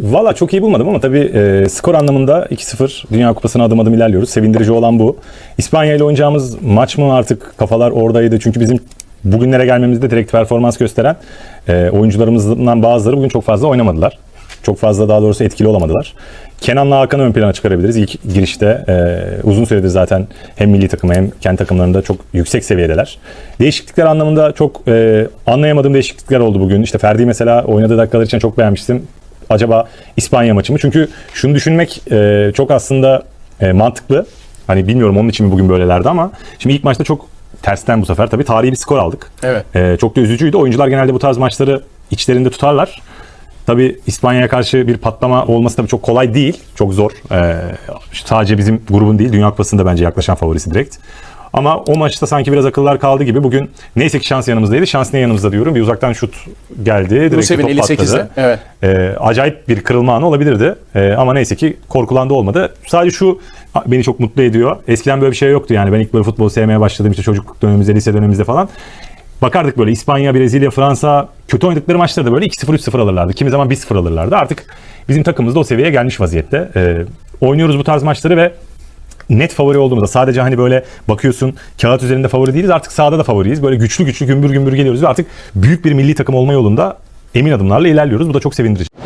Valla çok iyi bulmadım ama tabii e, skor anlamında 2-0 Dünya Kupası'na adım adım ilerliyoruz. Sevindirici olan bu. İspanya ile oynayacağımız maç mı artık kafalar oradaydı. Çünkü bizim bugünlere gelmemizde direkt performans gösteren e, oyuncularımızdan bazıları bugün çok fazla oynamadılar. Çok fazla daha doğrusu etkili olamadılar. Kenan'la Hakan'ı ön plana çıkarabiliriz. İlk girişte e, uzun süredir zaten hem milli takımı hem kendi takımlarında çok yüksek seviyedeler. Değişiklikler anlamında çok e, anlayamadığım değişiklikler oldu bugün. İşte Ferdi mesela oynadığı dakikalar için çok beğenmiştim. Acaba İspanya maçı mı? Çünkü şunu düşünmek e, çok aslında e, mantıklı. Hani bilmiyorum onun için mi bugün böylelerdi ama şimdi ilk maçta çok tersten bu sefer tabii tarihi bir skor aldık. Evet. E, çok da üzücüydü. Oyuncular genelde bu tarz maçları içlerinde tutarlar. Tabii İspanya'ya karşı bir patlama olması tabii çok kolay değil. Çok zor. Ee, sadece bizim grubun değil, Dünya Kupası'nda bence yaklaşan favorisi direkt. Ama o maçta sanki biraz akıllar kaldı gibi. Bugün neyse ki şans yanımızdaydı. Şans ne yanımızda diyorum. Bir uzaktan şut geldi. Direkt Rusev'in top 58'de. patladı. Evet. Ee, acayip bir kırılma anı olabilirdi. Ee, ama neyse ki korkulan da olmadı. Sadece şu beni çok mutlu ediyor. Eskiden böyle bir şey yoktu yani. Ben ilk böyle futbol sevmeye başladım işte çocukluk dönemimizde, lise dönemimizde falan. Bakardık böyle İspanya, Brezilya, Fransa kötü oynadıkları maçlarda böyle 2-0, 3-0 alırlardı. Kimi zaman 1-0 alırlardı. Artık bizim takımımız da o seviyeye gelmiş vaziyette. Ee, oynuyoruz bu tarz maçları ve net favori olduğumuzda sadece hani böyle bakıyorsun kağıt üzerinde favori değiliz artık sahada da favoriyiz. Böyle güçlü güçlü gümbür gümbür geliyoruz ve artık büyük bir milli takım olma yolunda emin adımlarla ilerliyoruz. Bu da çok sevindirici.